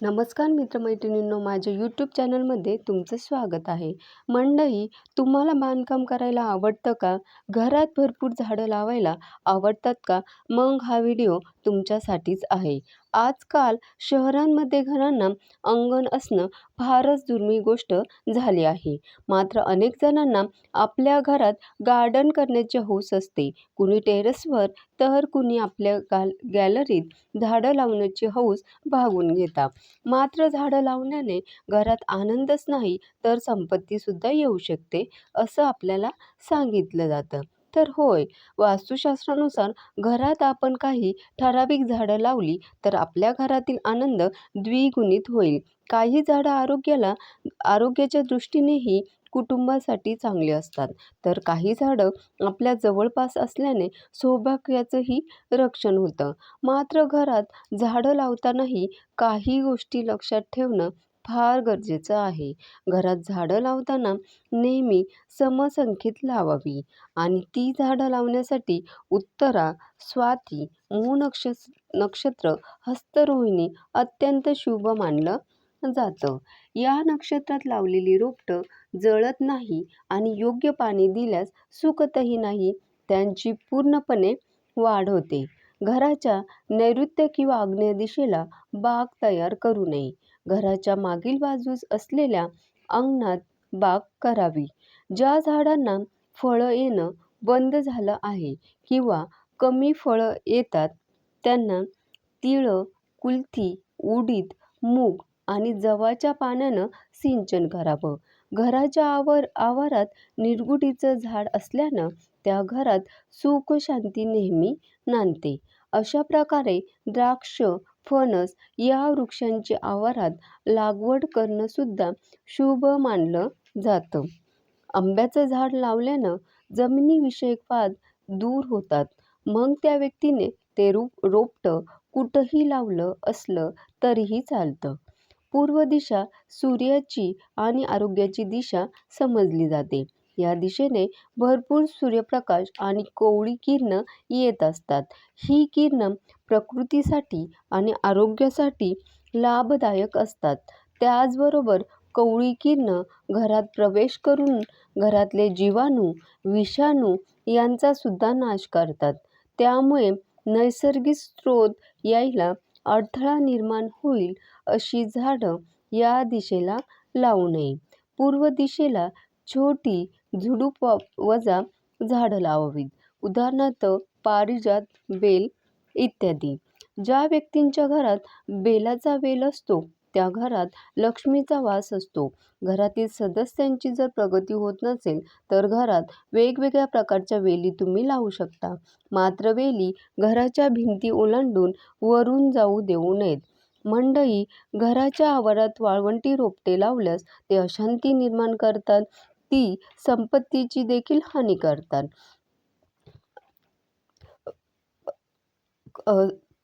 नमस्कार मित्रमैत्रिणींनो माझ्या यूट्यूब चॅनलमध्ये तुमचं स्वागत आहे. मंडळी तुम्हाला बांधकाम करायला आवडतं का? घरात भरपूर झाडं लावायला आवडतात का? मग हा व्हिडिओ तुमच्यासाठीच आहे. आजकाल शहरांमध्ये घरांना अंगण असणं फारच दुर्मिळ गोष्ट झाली आहे. मात्र अनेक जणांना आपल्या घरात गार्डन करण्याची हौस असते. कुणी टेरेसवर तर कुणी आपल्या गाल गॅलरीत झाडं लावण्याची हौस भागून घेतात. मात्र झाडं लावण्याने घरात आनंदच नाही तर संपत्तीसुद्धा येऊ शकते असं आपल्याला सांगितलं जातं. तर होय वास्तुशास्त्रानुसार घरात आपण काही ठराविक झाडं लावली तर आपल्या घरातील आनंद द्विगुणित होईल. काही झाडं आरोग्याला आरोग्याच्या दृष्टीनेही कुटुंबासाठी चांगली असतात. तर काही झाडं आपल्या जवळपास असल्याने सौभाग्याचंही रक्षण होतं. मात्र घरात झाडं लावतानाही काही गोष्टी लक्षात ठेवणं फार गरजेचं आहे. घरात झाडं लावताना नेहमी समसंख्येत लावावी आणि ती झाडं लावण्यासाठी उत्तरा स्वाती मूळ नक्ष नक्षत्र हस्तरोहिणी अत्यंत शुभ मानलं जातं. या नक्षत्रात लावलेली रोपटं जळत नाही आणि योग्य पाणी दिल्यास सुकतही नाही त्यांची पूर्णपणे वाढ होते. घराच्या नैऋत्य किंवा आग्नेय दिशेला बाग तयार करू नये. घराच्या मागील बाजूस असलेल्या अंगणात बाग करावी. ज्या झाडांना फळं येणं बंद झालं आहे किंवा कमी फळं येतात त्यांना तिळं कुलथी उडीद मूग आणि जवाच्या पाण्यानं सिंचन करावं. घराच्या आवर आवारात निरगुडीचं झाड असल्यानं त्या घरात सुख शांती नेहमी नांदते. अशा प्रकारे द्राक्ष फणस या वृक्षांची आवारात लागवड करणंसुद्धा शुभ मानलं जातं. आंब्याचं झाड लावल्यानं जमिनीविषयक वाद दूर होतात. मग त्या व्यक्तीने ते रूप रोपटं कुठंही लावलं असलं तरीही चालतं. पूर्व दिशा सूर्याची आणि आरोग्याची दिशा समजली जाते. या दिशेने भरपूर सूर्यप्रकाश आणि कोवळी किरणं येत असतात. ही किरणं प्रकृतीसाठी आणि आरोग्यासाठी लाभदायक असतात. त्याचबरोबर कोवळी किरणं घरात प्रवेश करून घरातले जीवाणू विषाणू यांचासुद्धा नाश करतात. त्यामुळे नैसर्गिक स्रोत यायला अडथळा निर्माण होईल अशी झाडं या दिशेला लावू नये. पूर्व दिशेला छोटी झुडूप वजा झाडं लावावीत. उदाहरणार्थ पारिजात बेल इत्यादी. ज्या व्यक्तींच्या घरात बेलाचा वेल असतो त्या घरात लक्ष्मीचा वास असतो. घरातील सदस्यांची जर प्रगती होत नसेल तर घरात वेगवेगळ्या प्रकारच्या वेली तुम्ही लावू शकता. मात्र वेली घराच्या भिंती ओलांडून वरून जाऊ देऊ नयेत. मंडई घराच्या आवारात वाळवंटी रोपटे लावल्यास ते अशांती निर्माण करतात ती संपत्तीची देखील हानी करतात.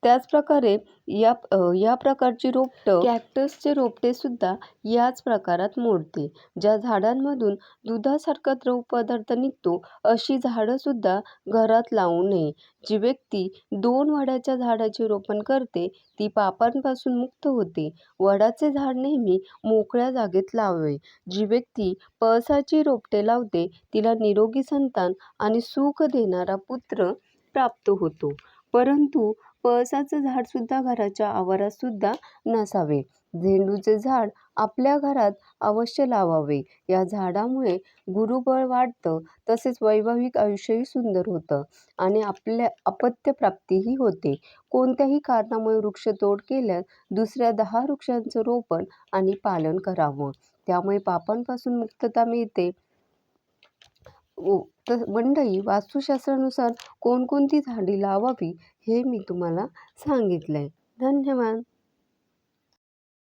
त्याचप्रकारे या या प्रकारची रोपटं कॅक्टसचे रोपटेसुद्धा याच प्रकारात मोडते. ज्या झाडांमधून दुधासारखा द्रव पदार्थ निघतो अशी झाडंसुद्धा घरात लावू नये. जी व्यक्ती दोन वडाच्या झाडाचे रोपण करते ती पापांपासून मुक्त होते. वडाचे झाड नेहमी मोकळ्या जागेत लावावे. जी व्यक्ती पळसाची रोपटे लावते तिला निरोगी संतान आणि सुख देणारा पुत्र प्राप्त होतो. परंतु पळसाचं झाडसुद्धा घराच्या आवारातसुद्धा नसावे. झेंडूचे झाड आपल्या घरात अवश्य लावावे. या झाडामुळे गुरुबळ वाढतं तसेच वैवाहिक आयुष्यही सुंदर होतं आणि आपल्या अपत्यप्राप्तीही होते. कोणत्याही कारणामुळे वृक्षतोड केल्यास दुसऱ्या दहा वृक्षांचं रोपण आणि पालन करावं. त्यामुळे पापांपासून मुक्तता मिळते. मंडई वास्तुशास्त्रानुसार कोणकोणती झाडी लावावी हे मी तुम्हाला सांगितलं आहे धन्यवाद.